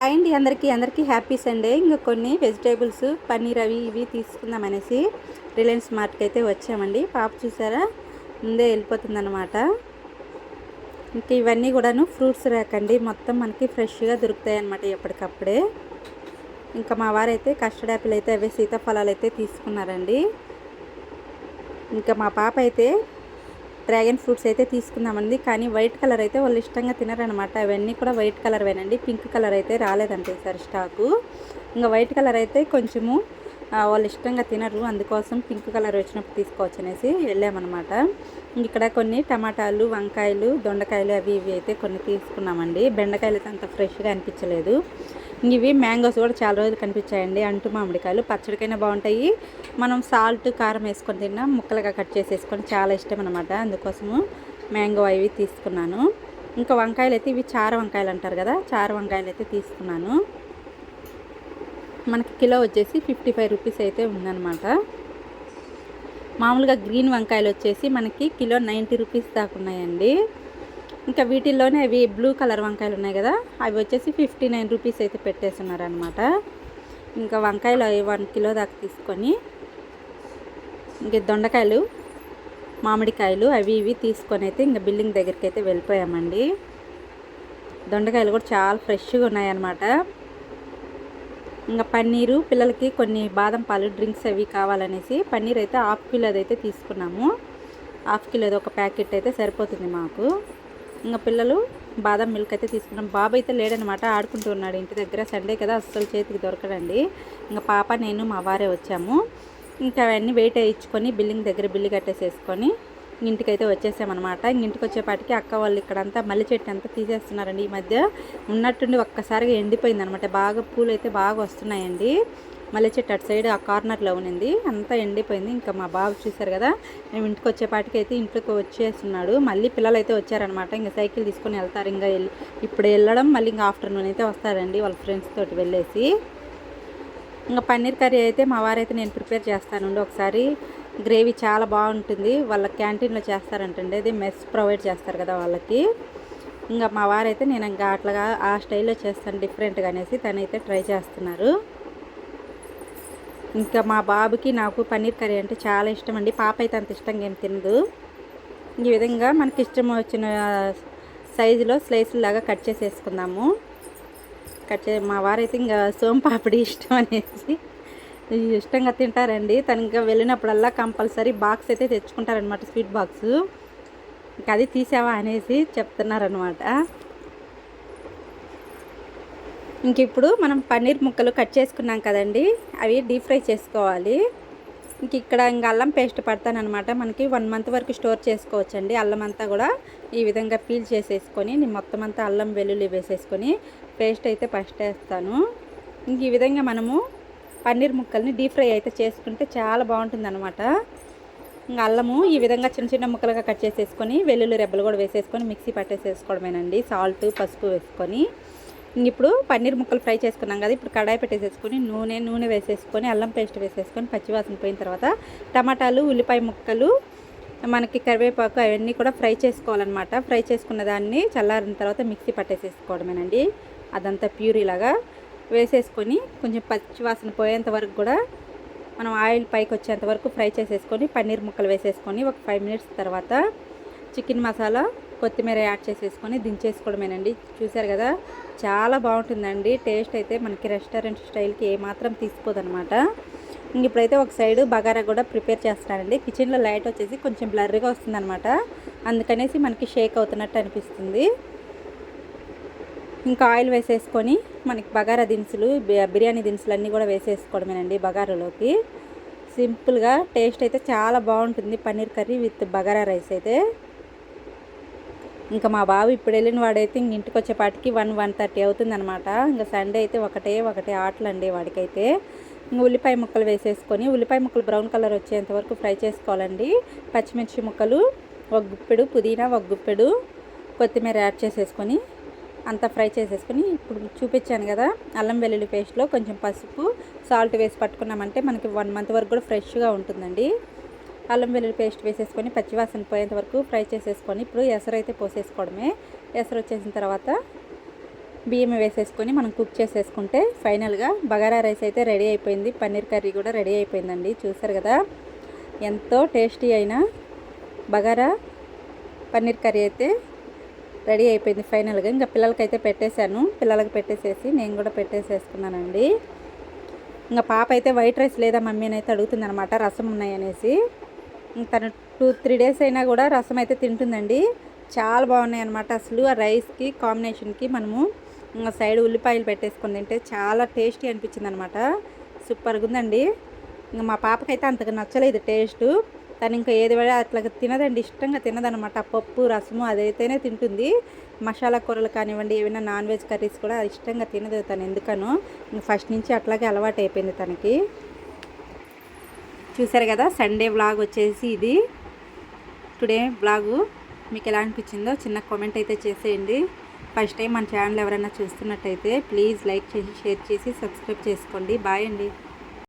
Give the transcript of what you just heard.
And అందరికీ. అందరికీ happy Sunday. ఇంకా కొన్ని వెజిటేబుల్స్ పన్నీర్ అవి ఇవి తీసుకుందాం అనేసి రిలయన్స్ మార్ట్కి అయితే వచ్చామండి. పాప చూసారా? ముందే వెళ్ళిపోతుందన్నమాట. ఇంకా ఇవన్నీ కూడాను ఫ్రూట్స్ రాకండి అండి మొత్తం మనకి ఫ్రెష్గా దొరుకుతాయి అన్నమాట ఎప్పటికప్పుడే. ఇంకా మా వారైతే కస్టర్డ్ యాపిల్ అయితే అవే సీతాఫలాలు అయితే తీసుకున్నారండి. ఇంకా మా పాప అయితే డ్రాగన్ ఫ్రూట్స్ అయితే తీసుకుందామండి. కానీ వైట్ కలర్ అయితే వాళ్ళు ఇష్టంగా తినరనమాట అవన్నీ కూడా వైట్ కలర్ వేనండి. పింక్ కలర్ అయితే రాలేదంటే సార్ స్టాకు. ఇంకా వైట్ కలర్ అయితే కొంచెము వాళ్ళు ఇష్టంగా తినరు. అందుకోసం పింక్ కలర్ వచ్చినప్పుడు తీసుకోవచ్చు అనేసి వెళ్ళామన్నమాట. ఇక్కడ కొన్ని టమాటాలు వంకాయలు దొండకాయలు అవి ఇవి అయితే కొన్ని తీసుకున్నామండి. బెండకాయలు అయితే అంత ఫ్రెష్గా అనిపించలేదు. ఇవి మ్యాంగోస్ కూడా చాలా రోజులు కనిపించాయండి. అంటు మామిడికాయలు. పచ్చడికైనా బాగుంటాయి. మనం సాల్ట్ కారం వేసుకొని తిన్నా. ముక్కలుగా కట్ చేసేసుకొని చాలా ఇష్టం అనమాట అందుకోసము మ్యాంగో అవి తీసుకున్నాను. ఇంకా వంకాయలు అయితే ఇవి చార వంకాయలు అంటారు కదా చార వంకాయలు అయితే తీసుకున్నాను. మనకి కిలో వచ్చేసి ఫిఫ్టీ ఫైవ్ రూపీస్ అయితే ఉందన్నమాట. మామూలుగా గ్రీన్ వంకాయలు వచ్చేసి మనకి కిలో నైంటీ రూపీస్ దాకా ఉన్నాయండి. ఇంకా వీటిల్లోనే అవి బ్లూ కలర్ వంకాయలు ఉన్నాయి కదా అవి వచ్చేసి ఫిఫ్టీ నైన్ రూపీస్ అయితే పెట్టేస్తున్నారనమాట ఇంకా వంకాయలు అవి వన్ కిలో దాకా తీసుకొని ఇంకా దొండకాయలు మామిడికాయలు అవి ఇవి తీసుకొని అయితే ఇంకా బిల్డింగ్ దగ్గరికి అయితే వెళ్ళిపోయామండి. దొండకాయలు కూడా చాలా ఫ్రెష్గా ఉన్నాయన్నమాట. ఇంకా పన్నీరు పిల్లలకి కొన్ని బాదం పాలు డ్రింక్స్ అవి కావాలనేసి పన్నీర్ అయితే హాఫ్ కిలో అయితే తీసుకున్నాము. హాఫ్ కిలో ఒక ప్యాకెట్ అయితే సరిపోతుంది మాకు. ఇంకా పిల్లలు బాదం మిల్క్ అయితే తీసుకున్నాం. బాబు అయితే లేడనమాట ఆడుకుంటూ ఉన్నాడు. ఇంటి దగ్గర సండే కదా అస్సలు చేతికి దొరకడండి. ఇంకా పాప నేను మా వారే వచ్చాము. ఇంకా అవన్నీ వెయిట్ వేయించుకొని బిల్లింగ్ దగ్గర బిల్లు కట్టేసేసుకొని ఇంటికైతే వచ్చేసామన్నమాట. ఇంటికి వచ్చేపాటికి అక్క వాళ్ళు ఇక్కడంతా మల్లె చెట్టు అంతా తీసేస్తున్నారండి. ఈ మధ్య ఉన్నట్టుండి ఒక్కసారిగా ఎండిపోయింది అనమాట బాగా పూలు అయితే బాగా వస్తున్నాయండి. మళ్ళీ చెట్టు అటు సైడ్ ఆ కార్నర్లో ఉన్నింది. అంతా ఎండిపోయింది. ఇంకా మా బాబు చూశారు కదా మేము ఇంటికి వచ్చేపాటికి అయితే ఇంట్లోకి వచ్చేస్తున్నాడు. మళ్ళీ పిల్లలు అయితే వచ్చారనమాట ఇంకా సైకిల్ తీసుకొని వెళ్తారు. ఇంకా వెళ్ళి ఇప్పుడు వెళ్ళడం మళ్ళీ ఇంకా ఆఫ్టర్నూన్ అయితే వస్తారండి వాళ్ళ ఫ్రెండ్స్ తోటి వెళ్ళేసి. ఇంకా పన్నీర్ కర్రీ అయితే మా వారైతే నేను ప్రిపేర్ చేస్తానండి. ఒకసారి గ్రేవీ చాలా బాగుంటుంది. వాళ్ళ క్యాంటీన్లో చేస్తారంటండి. అది మెస్ ప్రొవైడ్ చేస్తారు కదా వాళ్ళకి. ఇంకా మా వారైతే నేను ఇంకా అట్లాగా ఆ స్టైల్లో చేస్తాను డిఫరెంట్గా అనేసి తనైతే ట్రై చేస్తున్నారు. ఇంకా మా బాబుకి నాకు పన్నీర్ కర్రీ అంటే చాలా ఇష్టం అండి పాప అయితే అంత ఇష్టంగా ఏం తినదు. ఈ విధంగా మనకి ఇష్టం వచ్చిన సైజులో స్లైసులు లాగా కట్ చేసేసుకుందాము. కట్ చే మా వారైతే ఇంకా సోంపాపిడి ఇష్టం అనేసి ఇష్టంగా తింటారండి. తను ఇంకా వెళ్ళినప్పుడల్లా కంపల్సరీ బాక్స్ అయితే తెచ్చుకుంటారనమాట స్వీట్ బాక్స్. ఇంకా అది తీసావా అనేసి చెప్తున్నారనమాట ఇంక ఇప్పుడు మనం పన్నీర్ ముక్కలు కట్ చేసుకున్నాం కదండి అవి డీప్ ఫ్రై చేసుకోవాలి. ఇంక ఇక్కడ ఇంకా అల్లం పేస్ట్ పడతానమాట మనకి వన్ మంత్ వరకు స్టోర్ చేసుకోవచ్చండి. అల్లం అంతా కూడా ఈ విధంగా పీల్ చేసేసుకొని నేను మొత్తం అంతా అల్లం వెల్లుల్లి వేసేసుకొని పేస్ట్ అయితే ఫస్ట్ వేస్తాను. ఇంక ఈ విధంగా మనము పన్నీర్ ముక్కల్ని డీప్ ఫ్రై అయితే చేసుకుంటే చాలా బాగుంటుంది అనమాట ఇంకా అల్లము ఈ విధంగా చిన్న చిన్న ముక్కలుగా కట్ చేసేసుకొని వెల్లుల్లి రెబ్బలు కూడా వేసేసుకొని మిక్సీ పట్టేసేసుకోవడమేనండి. సాల్ట్ పసుపు వేసుకొని ఇప్పుడు పన్నీర్ ముక్కలు ఫ్రై చేసుకున్నాం కదా ఇప్పుడు కడాయి పెట్టేసేసుకొని నూనె నూనె వేసేసుకొని అల్లం పేస్ట్ వేసేసుకొని పచ్చివాసన పోయిన తర్వాత టమాటాలు ఉల్లిపాయ ముక్కలు మనకి కరివేపాకు అవన్నీ కూడా ఫ్రై చేసుకోవాలన్నమాట. ఫ్రై చేసుకున్న దాన్ని చల్లారిన తర్వాత మిక్సీ పట్టేసేసుకోవడమేనండి. అదంతా ప్యూరీ లాగా వేసేసుకొని కొంచెం పచ్చివాసన పోయేంత వరకు కూడా మనం ఆయిల్ పైకి వచ్చేంత వరకు ఫ్రై చేసేసుకొని పన్నీర్ ముక్కలు వేసేసుకొని ఒక ఫైవ్ మినిట్స్ తర్వాత చికెన్ మసాలా కొత్తిమీర యాడ్ చేసేసుకొని దించేసుకోవడమేనండి. చూసారు కదా చాలా బాగుంటుందండి. టేస్ట్ అయితే మనకి రెస్టారెంట్ స్టైల్కి ఏమాత్రం తీసిపోదనమాట. ఇంక ఇప్పుడైతే ఒక సైడ్ బగారా కూడా ప్రిపేర్ చేస్తున్నానండి. కిచెన్లో లైట్ వచ్చేసి కొంచెం బ్లర్గా వస్తుందనమాట. అందుకనేసి మనకి షేక్ అవుతున్నట్టు అనిపిస్తుంది. ఇంకా ఆయిల్ వేసేసుకొని మనకి బగారా దినుసులు బిర్యానీ దినుసులు అన్నీ కూడా వేసేసుకోవడమేనండి బగారాలోకి. సింపుల్గా టేస్ట్ అయితే చాలా బాగుంటుంది paneer curry with bagara rice అయితే. ఇంకా మా బాబు ఇప్పుడు వెళ్ళిన వాడైతే ఇంక ఇంటికి వచ్చేపాటికి వన్ వన్ థర్టీ అవుతుందనమాట. ఇంకా సండే అయితే ఒకటే ఒకటే ఆటలు అండి వాడికైతే. ఇంక ఉల్లిపాయ ముక్కలు వేసేసుకొని ఉల్లిపాయ ముక్కలు బ్రౌన్ కలర్ వచ్చేంత వరకు ఫ్రై చేసుకోవాలండి. పచ్చిమిర్చి ముక్కలు ఒక గుప్పెడు పుదీనా ఒక గుప్పెడు కొత్తిమీర యాడ్ చేసేసుకొని అంతా ఫ్రై చేసేసుకొని ఇప్పుడు చూపించాను కదా అల్లం వెల్లుల్లి పేస్ట్లో కొంచెం పసుపు సాల్ట్ వేసి పట్టుకున్నామంటే మనకి వన్ మంత్ వరకు కూడా ఫ్రెష్గా ఉంటుందండి. అల్లం వెల్లుల్లి పేస్ట్ వేసేసుకొని పచ్చివాసన పోయేంత వరకు ఫ్రై చేసేసుకొని ఇప్పుడు ఎసరు అయితే పోసేసుకోవడమే. ఎసరు వచ్చేసిన తర్వాత బియ్యం వేసేసుకొని మనం కుక్ చేసేసుకుంటే ఫైనల్గా బగారా రైస్ అయితే రెడీ అయిపోయింది. పన్నీర్ కర్రీ కూడా రెడీ అయిపోయిందండి. చూసారు కదా ఎంతో టేస్టీ అయిన బగారా పన్నీర్ కర్రీ అయితే రెడీ అయిపోయింది ఫైనల్గా. ఇంకా పిల్లలకైతే పెట్టేశాను. పిల్లలకి పెట్టేసేసి నేను కూడా పెట్టేసేసుకున్నానండి. ఇంకా పాప అయితే వైట్ రైస్ లేదా మమ్మీ అని అయితే అడుగుతుంది అనమాట రసం ఉన్నాయనేసి. తను టూ త్రీ డేస్ అయినా కూడా రసం అయితే తింటుందండి. చాలా బాగున్నాయి అనమాట అసలు ఆ రైస్కి కాంబినేషన్కి మనము సైడ్ ఉల్లిపాయలు పెట్టేసుకొని తింటే చాలా టేస్టీ అనిపించింది అనమాట సూపర్గా ఉందండి. ఇంకా మా పాపకైతే అంతగా నచ్చలేదు టేస్ట్ తను ఇంకా ఏది పడే అట్లా తినదండి. ఇష్టంగా తినదనమాట పప్పు రసము అదైతేనే తింటుంది. మసాలా కూరలు కానివ్వండి ఏమైనా నాన్ వెజ్ కర్రీస్ కూడా ఇష్టంగా తినదు తను ఎందుకనో. ఇంక ఫస్ట్ నుంచి అట్లాగే అలవాటు అయిపోయింది తనకి. చూసారు కదా సండే బ్లాగ్ వచ్చేసి ఇది. టుడే బ్లాగు మీకు ఎలా అనిపించిందో చిన్న కామెంట్ అయితే చేసేయండి. ఫస్ట్ టైం మన ఛానల్ ఎవరైనా చూస్తున్నట్టయితే ప్లీజ్ లైక్ చేసి షేర్ చేసి సబ్స్క్రైబ్ చేసుకోండి. బాయ్ అండి.